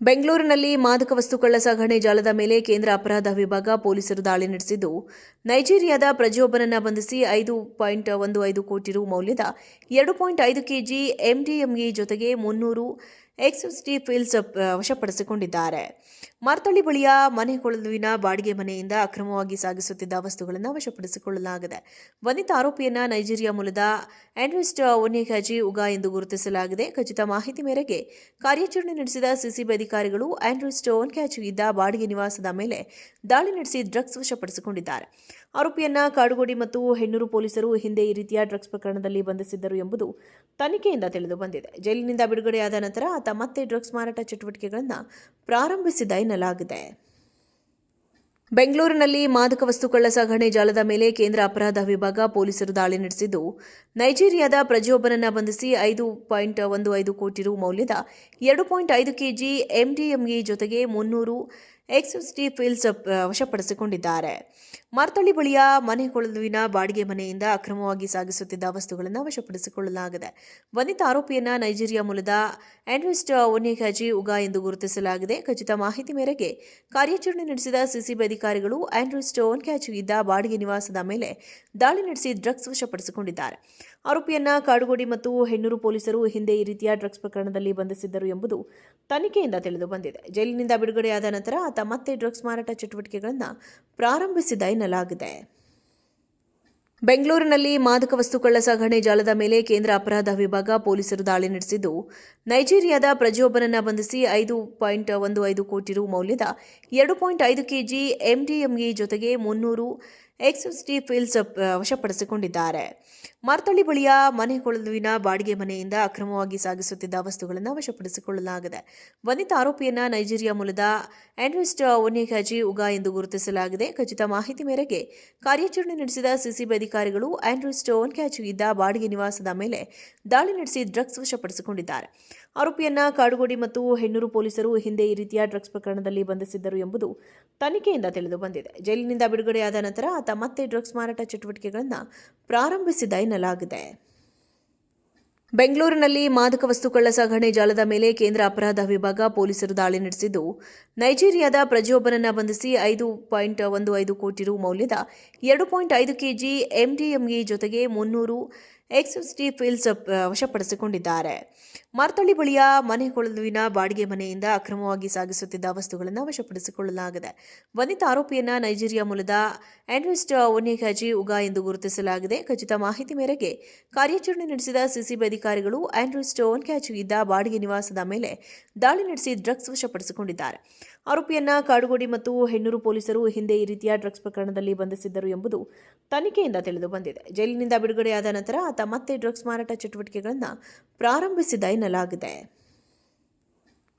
ಬೆಂಗಳೂರಿನಲ್ಲಿ ಮಾದಕ ವಸ್ತು ಕಳ್ಳ ಸಾಗಣೆ ಜಾಲದ ಮೇಲೆ ಕೇಂದ್ರ ಅಪರಾಧ ವಿಭಾಗ ಪೊಲೀಸರು ದಾಳಿ ನಡೆಸಿದ್ದು, ನೈಜೀರಿಯಾದ ಪ್ರಜೆಯೊಬ್ಬನನ್ನು ಬಂಧಿಸಿ ಐದು ಪಾಯಿಂಟ್ ಒಂದು ಐದು ಕೋಟಿ ರು ಮೌಲ್ಯದ ಎರಡು ಪಾಯಿಂಟ್ ಐದು ಕೆಜಿ ಎಂಡಿಎಂಇ ಜೊತೆಗೆ ಮುನ್ನೂರು ಎಕ್ಸ್ಟಿ ಫೀಲ್ಸ್ ವಶಪಡಿಸಿಕೊಂಡಿದ್ದಾರೆ. ಮಾರ್ತಳ್ಳಿ ಬಳಿಯ ಮನೆ ಕೊಳಲುವಿನ ಬಾಡಿಗೆ ಮನೆಯಿಂದ ಅಕ್ರಮವಾಗಿ ಸಾಗಿಸುತ್ತಿದ್ದ ವಸ್ತುಗಳನ್ನು ವಶಪಡಿಸಿಕೊಳ್ಳಲಾಗಿದೆ. ಬಂಧಿತ ಆರೋಪಿಯನ್ನ ನೈಜೀರಿಯಾ ಮೂಲದ ಆಂಡ್ರಿಸ್ಟ್ ಒನ್ಯಕಾಜಿ ಉಗಾ ಎಂದು ಗುರುತಿಸಲಾಗಿದೆ. ಖಚಿತ ಮಾಹಿತಿ ಮೇರೆಗೆ ಕಾರ್ಯಾಚರಣೆ ನಡೆಸಿದ ಸಿಸಿಬಿ ಅಧಿಕಾರಿಗಳು ಆಂಡ್ರಿಸ್ಟ್ ಒನ್ಕ್ಯಾಚು ಇದ್ದ ಬಾಡಿಗೆ ನಿವಾಸದ ಮೇಲೆ ದಾಳಿ ನಡೆಸಿ ಡ್ರಗ್ಸ್ ವಶಪಡಿಸಿಕೊಂಡಿದ್ದಾರೆ. ಆರೋಪಿಯನ್ನ ಕಾಡುಗೋಡಿ ಮತ್ತು ಹೆಣ್ಣೂರು ಪೊಲೀಸರು ಹಿಂದೆ ಈ ರೀತಿಯ ಡ್ರಗ್ಸ್ ಪ್ರಕರಣದಲ್ಲಿ ಬಂಧಿಸಿದ್ದರು ಎಂಬುದು ತನಿಖೆಯಿಂದ ತಿಳಿದು ಬಂದಿದೆ. ಜೈಲಿನಿಂದ ಬಿಡುಗಡೆಯಾದ ನಂತರ ಆತ ಮತ್ತೆ ಡ್ರಗ್ಸ್ ಮಾರಾಟ ಚಟುವಟಿಕೆಗಳನ್ನು ಪ್ರಾರಂಭಿಸಿದ ಎನ್ನಲಾಗಿದೆ. ಬೆಂಗಳೂರಿನಲ್ಲಿ ಮಾದಕ ವಸ್ತು ಕಳ್ಳ ಸಾಗಣೆ ಜಾಲದ ಮೇಲೆ ಕೇಂದ್ರ ಅಪರಾಧ ವಿಭಾಗ ಪೊಲೀಸರು ದಾಳಿ ನಡೆಸಿದ್ದು, ನೈಜೀರಿಯಾದ ಪ್ರಜೆಯೊಬ್ಬನನ್ನು ಬಂಧಿಸಿ ಐದು ಪಾಯಿಂಟ್ ಒಂದು ಐದು ಕೋಟಿ ರು ಮೌಲ್ಯದ ಎರಡು ಪಾಯಿಂಟ್ ಐದು ಕೆಜಿ ಎಂಡಿಎಂಇ ಜೊತೆಗೆ ಮುನ್ನೂರು ಎಕ್ಸ್ಟಿ ಫೀಲ್ಸ್ ವಶಪಡಿಸಿಕೊಂಡಿದ್ದಾರೆ. ಮರ್ತಳ್ಳಿ ಬಳಿಯ ಮನೆ ಕೊಳಲುವಿನ ಬಾಡಿಗೆ ಮನೆಯಿಂದ ಅಕ್ರಮವಾಗಿ ಸಾಗಿಸುತ್ತಿದ್ದ ವಸ್ತುಗಳನ್ನು ವಶಪಡಿಸಿಕೊಳ್ಳಲಾಗಿದೆ. ಬಂಧಿತ ಆರೋಪಿಯನ್ನ ನೈಜೀರಿಯಾ ಮೂಲದ ಆಂಡ್ರಿಸ್ಟ್ ಒನ್ಯಕಾಜಿ ಉಗಾ ಎಂದು ಗುರುತಿಸಲಾಗಿದೆ. ಖಚಿತ ಮಾಹಿತಿ ಮೇರೆಗೆ ಕಾರ್ಯಾಚರಣೆ ನಡೆಸಿದ ಸಿಸಿಬಿ ಅಧಿಕಾರಿಗಳು ಆಂಡ್ರಿಸ್ಟ್ ಒನ್ಕ್ಯಾಚು ಇದ್ದ ಬಾಡಿಗೆ ನಿವಾಸದ ಮೇಲೆ ದಾಳಿ ನಡೆಸಿ ಡ್ರಗ್ಸ್ ವಶಪಡಿಸಿಕೊಂಡಿದ್ದಾರೆ. ಆರೋಪಿಯನ್ನ ಕಾಡುಗೋಡಿ ಮತ್ತು ಹೆಣ್ಣೂರು ಪೊಲೀಸರು ಹಿಂದೆ ಈ ರೀತಿಯ ಡ್ರಗ್ಸ್ ಪ್ರಕರಣದಲ್ಲಿ ಬಂಧಿಸಿದ್ದರು ಎಂಬುದು ತನಿಖೆಯಿಂದ ತಿಳಿದು ಬಂದಿದೆ. ಜೈಲಿನಿಂದ ಬಿಡುಗಡೆಯಾದ ನಂತರ ಆತ ಮತ್ತೆ ಡ್ರಗ್ಸ್ ಮಾರಾಟ ಚಟುವಟಿಕೆಗಳನ್ನು ಪ್ರಾರಂಭಿಸಿದ ಎನ್ನಲಾಗಿದೆ. ಬೆಂಗಳೂರಿನಲ್ಲಿ ಮಾದಕ ವಸ್ತು ಕಳ್ಳ ಸಾಗಣೆ ಜಾಲದ ಮೇಲೆ ಕೇಂದ್ರ ಅಪರಾಧ ವಿಭಾಗ ಪೊಲೀಸರು ದಾಳಿ ನಡೆಸಿದ್ದು, ನೈಜೀರಿಯಾದ ಪ್ರಜೆಯೊಬ್ಬನನ್ನ ಬಂಧಿಸಿ ಐದು ಪಾಯಿಂಟ್ ಒಂದು ಐದು ಕೋಟಿ ರು ಮೌಲ್ಯದ ಎರಡು ಪಾಯಿಂಟ್ ಐದು ಕೆಜಿ ಎಂಡಿಎಂಇ ಜೊತೆಗೆ ಮುನ್ನೂರು ಎಕ್ಸ್ಟಿ ಫೀಲ್ಸ್ ವಶಪಡಿಸಿಕೊಂಡಿದ್ದಾರೆ. ಮಾರ್ತಳ್ಳಿ ಬಳಿಯ ಮನೆ ಕೊಳಲುವಿನ ಬಾಡಿಗೆ ಮನೆಯಿಂದ ಅಕ್ರಮವಾಗಿ ಸಾಗಿಸುತ್ತಿದ್ದ ವಸ್ತುಗಳನ್ನು ವಶಪಡಿಸಿಕೊಳ್ಳಲಾಗಿದೆ. ಬಂಧಿತ ಆರೋಪಿಯನ್ನ ನೈಜೀರಿಯಾ ಮೂಲದ ಆಂಡ್ರಿಸ್ಟ್ ಒನ್ಯಕಾಜಿ ಉಗಾ ಎಂದು ಗುರುತಿಸಲಾಗಿದೆ. ಖಚಿತ ಮಾಹಿತಿ ಮೇರೆಗೆ ಕಾರ್ಯಾಚರಣೆ ನಡೆಸಿದ ಸಿಸಿಬಿ ಅಧಿಕಾರಿಗಳು ಆಂಡ್ರಿಸ್ಟ್ ಒನ್ಕ್ಯಾಚು ಇದ್ದ ಬಾಡಿಗೆ ನಿವಾಸದ ಮೇಲೆ ದಾಳಿ ನಡೆಸಿ ಡ್ರಗ್ಸ್ ವಶಪಡಿಸಿಕೊಂಡಿದ್ದಾರೆ. ಆರೋಪಿಯನ್ನ ಕಾಡುಗೋಡಿ ಮತ್ತು ಹೆಣ್ಣೂರು ಪೊಲೀಸರು ಹಿಂದೆ ಈ ರೀತಿಯ ಡ್ರಗ್ಸ್ ಪ್ರಕರಣದಲ್ಲಿ ಬಂಧಿಸಿದ್ದರು ಎಂಬುದು ತನಿಖೆಯಿಂದ ತಿಳಿದು ಬಂದಿದೆ. ಜೈಲಿನಿಂದ ಬಿಡುಗಡೆಯಾದ ನಂತರ ಆತ ಮತ್ತೆ ಡ್ರಗ್ಸ್ ಮಾರಾಟ ಚಟುವಟಿಕೆಗಳನ್ನು ಪ್ರಾರಂಭಿಸಿದ ಎನ್ನಲಾಗಿದೆ. ಬೆಂಗಳೂರಿನಲ್ಲಿ ಮಾದಕ ವಸ್ತು ಕಳ್ಳ ಸಾಗಣೆ ಜಾಲದ ಮೇಲೆ ಕೇಂದ್ರ ಅಪರಾಧ ವಿಭಾಗ ಪೊಲೀಸರು ದಾಳಿ ನಡೆಸಿದ್ದು, ನೈಜೀರಿಯಾದ ಪ್ರಜೆಯೊಬ್ಬನನ್ನ ಬಂಧಿಸಿ ಐದು ಪಾಯಿಂಟ್ ಒಂದು ಐದು ಕೋಟಿ ರು ಮೌಲ್ಯದ ಎರಡು ಪಾಯಿಂಟ್ ಐದು ಕೆಜಿ ಎಂಡಿಎಂಇ ಜೊತೆಗೆ ಮುನ್ನೂರು ಎಕ್ಸ್ಟಿ ಫೀಲ್ಸ್ ವಶಪಡಿಸಿಕೊಂಡಿದ್ದಾರೆ. ಮಾರ್ತಳ್ಳಿ ಬಳಿಯ ಮನೆ ಕೊಳಲುವಿನ ಬಾಡಿಗೆ ಮನೆಯಿಂದ ಅಕ್ರಮವಾಗಿ ಸಾಗಿಸುತ್ತಿದ್ದ ವಸ್ತುಗಳನ್ನು ವಶಪಡಿಸಿಕೊಳ್ಳಲಾಗಿದೆ. ಬಂಧಿತ ಆರೋಪಿಯನ್ನ ನೈಜೀರಿಯಾ ಮೂಲದ ಆಂಡ್ರಿಸ್ಟ್ ಒನ್ಯಕಾಜಿ ಉಗಾ ಎಂದು ಗುರುತಿಸಲಾಗಿದೆ. ಖಚಿತ ಮಾಹಿತಿ ಮೇರೆಗೆ ಕಾರ್ಯಾಚರಣೆ ನಡೆಸಿದ ಸಿಸಿಬಿ ಅಧಿಕಾರಿಗಳು ಆಂಡ್ರಿಸ್ಟ್ ಒನ್ಕ್ಯಾಚು ಇದ್ದ ಬಾಡಿಗೆ ನಿವಾಸದ ಮೇಲೆ ದಾಳಿ ನಡೆಸಿ ಡ್ರಗ್ಸ್ ವಶಪಡಿಸಿಕೊಂಡಿದ್ದಾರೆ. ಆರೋಪಿಯನ್ನ ಕಾಡುಗೋಡಿ ಮತ್ತು ಹೆಣ್ಣೂರು ಪೊಲೀಸರು ಹಿಂದೆ ಈ ರೀತಿಯ ಡ್ರಗ್ಸ್ ಪ್ರಕರಣದಲ್ಲಿ ಬಂಧಿಸಿದ್ದರು ಎಂಬುದು ತನಿಖೆಯಿಂದ ತಿಳಿದು ಬಂದಿದೆ. ಜೈಲಿನಿಂದ ಬಿಡುಗಡೆಯಾದ ನಂತರ ಮತ್ತೆ ಡ್ರಗ್ಸ್ ಮಾರಾಟ ಚಟುವಟಿಕೆಗಳನ್ನು ಪ್ರಾರಂಭಿಸಿದ ಎನ್ನಲಾಗಿದೆ.